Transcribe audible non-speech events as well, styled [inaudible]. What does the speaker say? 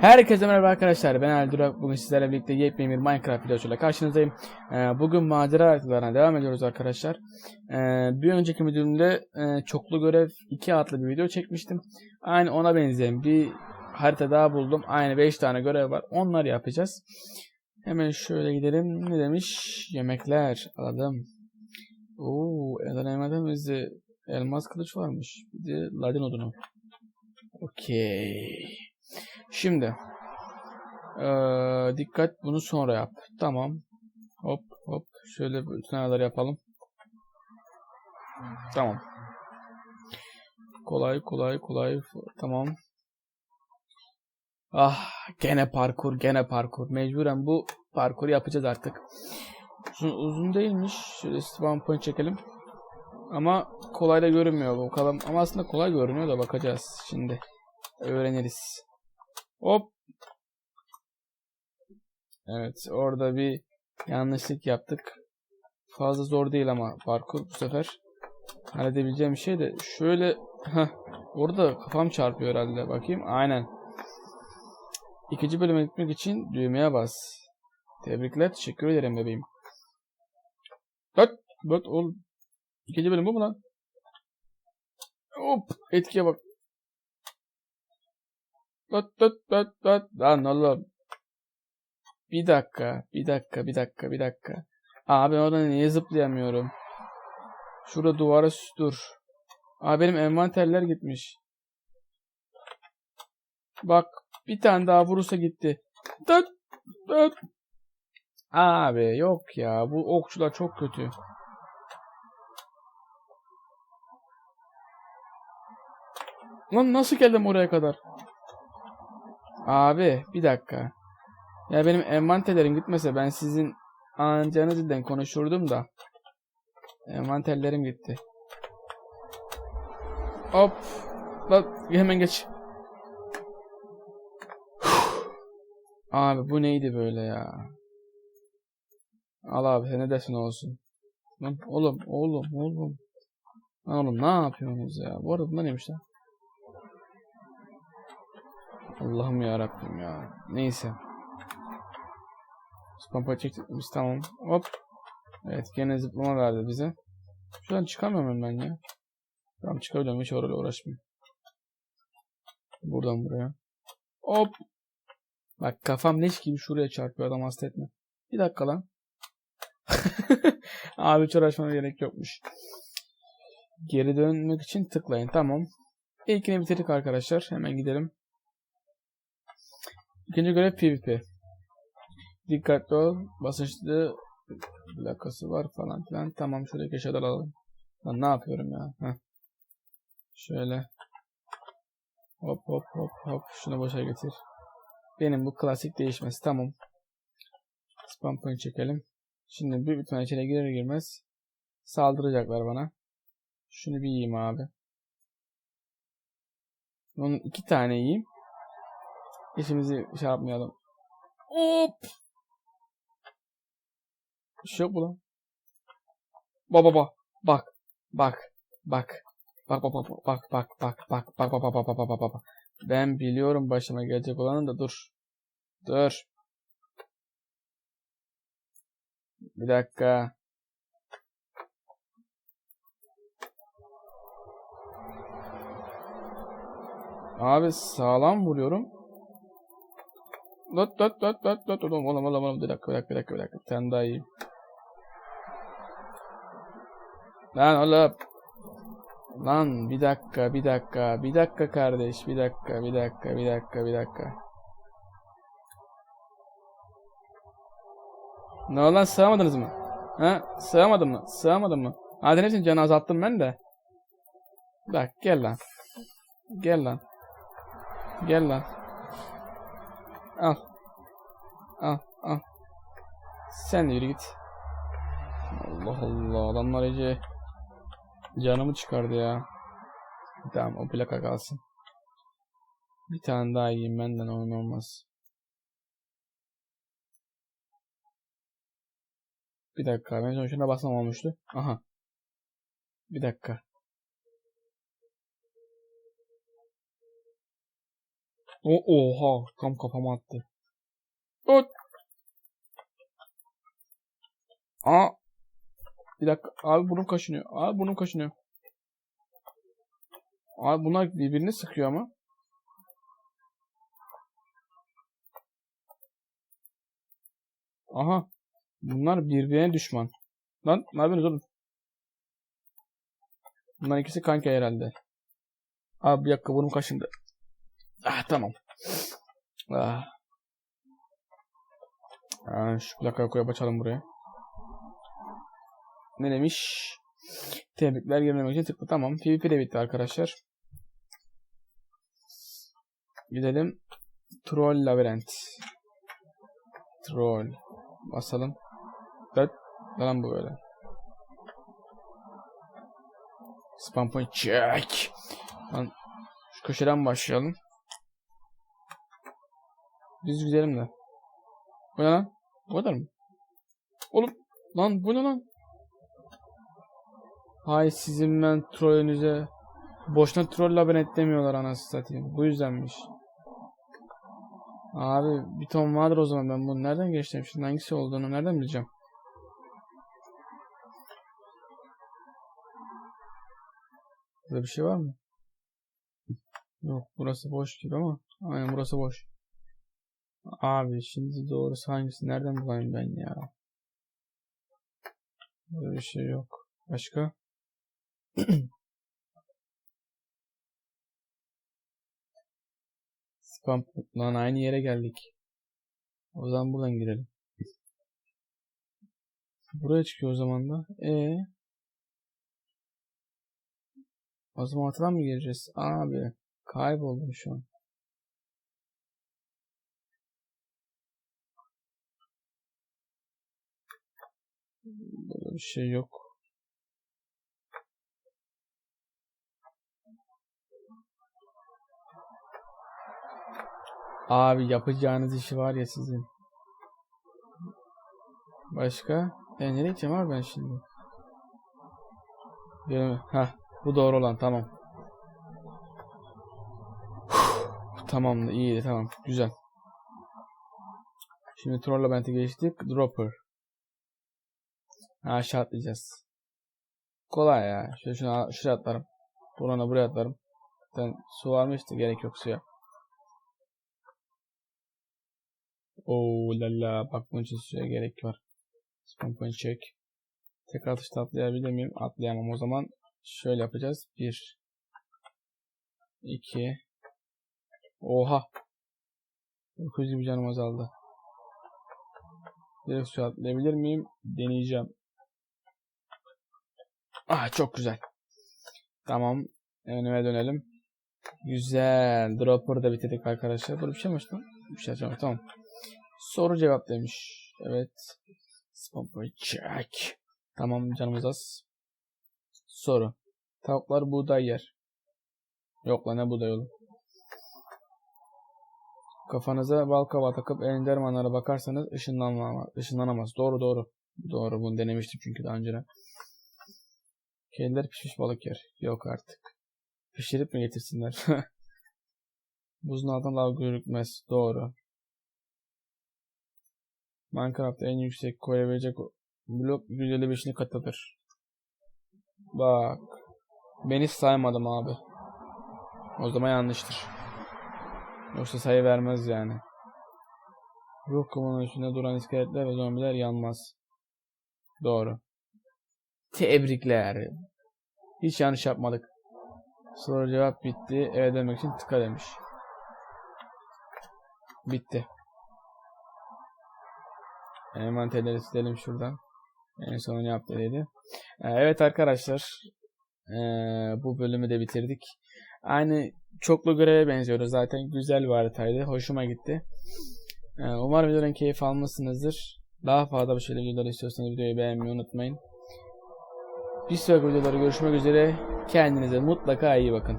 Herkese merhaba arkadaşlar. Ben Eldurak bugün sizlerle birlikte yepyeni bir Minecraft videosuyla karşınızdayım. Ee, Bugün macera haritalarına devam ediyoruz arkadaşlar. Ee, Bir önceki videomda e, çoklu görev 2 adlı bir video çekmiştim. Aynı ona benzeyen bir harita daha buldum. Aynı 5 tane görev var. Onları yapacağız. Hemen şöyle gidelim. Ne demiş? Yemekler. Alalım. Oo Eden Emre'de elmas kılıç varmış. Bir de ladin odunu. Okey Şimdi eee, dikkat bunu sonra yap. Tamam. Hop hop şöyle bütün ayarları yapalım. Tamam. Kolay kolay kolay. Tamam. Ah gene parkur gene parkur. Mecburen bu parkuru yapacağız artık. Uzun, uzun değilmiş. Şöyle spawn point çekelim. Ama kolay da görünmüyor bu kadar. Ama aslında kolay görünüyor da bakacağız şimdi. Öğreniriz. Hop. Evet orada bir yanlışlık yaptık. Fazla zor değil ama parkur bu sefer. Halledebileceğim bir şey de şöyle heh, orada kafam çarpıyor herhalde bakayım. Aynen. İkinci bölüme gitmek için düğmeye bas. Tebrikler. Teşekkür ederim bebeğim. Bak. Bak oğlum. İkinci bölüm bu mu lan? Hop. Etkiye bak. Dat dat dat dat. Lan oğlum. Bir dakika, bir dakika, bir dakika, bir dakika. Abi oradan niye zıplayamıyorum? Şurada duvara dur. Abi benim envanterler gitmiş. Bak bir tane daha vurursa gitti. Dat dat. Abi yok ya bu okçular çok kötü. Lan nasıl geldim oraya kadar? Abi bir dakika. Ya benim envanterlerim gitmese ben sizin anlayacağınız dilden konuşurdum da. Envanterlerim gitti. Hop. Lan hemen geç. Abi bu neydi böyle ya? Al abi sen ne dersin olsun. Lan oğlum oğlum oğlum. Lan oğlum ne yapıyorsunuz ya? Bu arada bunlar neymiş lan? Allah'ım ya Rabbim ya. Neyse. Spampa çektik tamam. Hop. Evet gene zıplama verdi bize. Şuradan çıkamıyorum ben ya. Tamam çıkabiliyorum hiç orayla uğraşmayayım. Buradan buraya. Hop. Bak kafam leş gibi şuraya çarpıyor adam hasta etme. Bir dakika lan. [laughs] Abi hiç uğraşmana gerek yokmuş. Geri dönmek için tıklayın. Tamam. İlkini bitirdik arkadaşlar. Hemen gidelim. İkinci görev PvP. Dikkatli ol. Basınçlı plakası var falan filan. Tamam şöyle köşeden alalım. Lan ne yapıyorum ya? Heh. Şöyle. Hop hop hop hop. Şunu boşa getir. Benim bu klasik değişmesi. Tamam. Spam point çekelim. Şimdi bir bütün içine girer girmez saldıracaklar bana. Şunu bir yiyeyim abi. Onun iki tane yiyeyim. İşimizi şey yapmayalım. Hop. Bir şey yok mu lan? Baba baba. Bak. Bak. Bak. Bak bak bak bak bak bak bak bak bak bak bak bak bak bak Ben biliyorum başıma gelecek olanı da dur. Dur. Bir dakika. Abi sağlam vuruyorum. Lat lat lat lat lat oğlum oğlum oğlum oğlum bir dakika bir dakika bir dakika bir dakika tane daha yiyeyim. Lan oğlum. Lan bir dakika bir dakika bir dakika kardeş bir dakika bir dakika bir dakika bir dakika. Ne oldu lan sığamadınız mı? Ha sığamadın mı? Sığamadın mı? Hadi hepsini canı azalttım ben de. Bak gel lan. Gel lan. Gel lan. Al. Al al. Sen de yürü git. Allah Allah adamlar iyice canımı çıkardı ya. Tamam o plaka kalsın. Bir tane daha yiyeyim benden oyun olmaz. Bir dakika ben şuna basmam olmuştu. Aha. Bir dakika. O oha tam kafama attı. Ot. Aa. Bir dakika. Abi burnum kaşınıyor. Abi burnum kaşınıyor. Abi bunlar birbirini sıkıyor ama. Aha. Bunlar birbirine düşman. Lan ne yapıyorsunuz oğlum? Bunlar ikisi kanka herhalde. Abi bir dakika burnum kaşındı. Ah tamam. Ah. Ah, şu plakayı koyup açalım buraya. Ne demiş? Tebrikler girmemek için tıkla. Tamam. PvP de bitti arkadaşlar. Gidelim. Troll labirent. Troll. Basalım. Dört. Lan bu böyle. Spam point check. Lan şu köşeden başlayalım. Düz gidelim de. Bu ne lan? Bu kadar mı? Oğlum lan bu ne lan? Hay sizin ben trollünüze. Boşuna troll labirent demiyorlar anasını satayım. Bu yüzdenmiş. Abi bir ton vardır o zaman ben bunu nereden geçtim şimdi hangisi olduğunu nereden bileceğim? Burada bir şey var mı? Yok burası boş gibi ama aynen burası boş. Abi şimdi doğrusu hangisi nereden bulayım ben ya? Burada bir şey yok. Başka? [clears throat] Spam lan aynı yere geldik. O zaman buradan girelim. Buraya çıkıyor o zaman da. E O zaman ortadan mı gireceğiz? Abi kayboldum şu an. Burada bir şey yok. Abi yapacağınız işi var ya sizin. Başka? E nereye gideceğim abi ben şimdi? Ha, bu doğru olan tamam. Tamam iyiydi tamam güzel. Şimdi Troll Labent'e geçtik. Dropper. Aşağı atlayacağız. Kolay ya. Şöyle şuna, şuraya atlarım. Burana buraya atlarım. Zaten su varmıştı gerek yok suya. Oo lala bak bunun için suya gerek var. Point check. Tek atışta atlayabilir miyim? Atlayamam o zaman. Şöyle yapacağız. 1 2 Oha. 900 gibi canım azaldı. Direkt suya atlayabilir miyim? Deneyeceğim. Ah çok güzel. Tamam. Önüme dönelim. Güzel. Dropper'ı da bitirdik arkadaşlar. Burada bir şey mi açtım? Bir şey açamadım. Tamam. Soru cevap demiş. Evet. Spam point check. Tamam canımız az. Soru. Tavuklar buğday yer. Yok lan ne buğday oğlum. Kafanıza bal kava takıp endermanlara bakarsanız ışınlanamaz. ışınlanamaz. Doğru doğru. Doğru bunu denemiştim çünkü daha önce. Kediler pişmiş balık yer. Yok artık. Pişirip mi getirsinler? [laughs] Buzun altında lav görükmez. Doğru. Minecraft'ta en yüksek koyabilecek blok 155'ini katıdır. Bak. Ben hiç saymadım abi. O zaman yanlıştır. Yoksa sayı vermez yani. Ruh kumunun üstünde duran iskeletler ve zombiler yanmaz. Doğru. Tebrikler. Hiç yanlış yapmadık. Soru cevap bitti. Evet demek için tıka demiş. Bitti. Envanterleri silelim şuradan. En son yaptı dedi. Evet arkadaşlar. Ee, bu bölümü de bitirdik. Aynı çoklu göreve benziyor zaten. Güzel bir haritaydı. Hoşuma gitti. Ee, umarım videodan keyif almışsınızdır. Daha fazla bir şeyler videolar istiyorsanız videoyu beğenmeyi unutmayın. Bir sonraki videolarda görüşmek üzere. Kendinize mutlaka iyi bakın.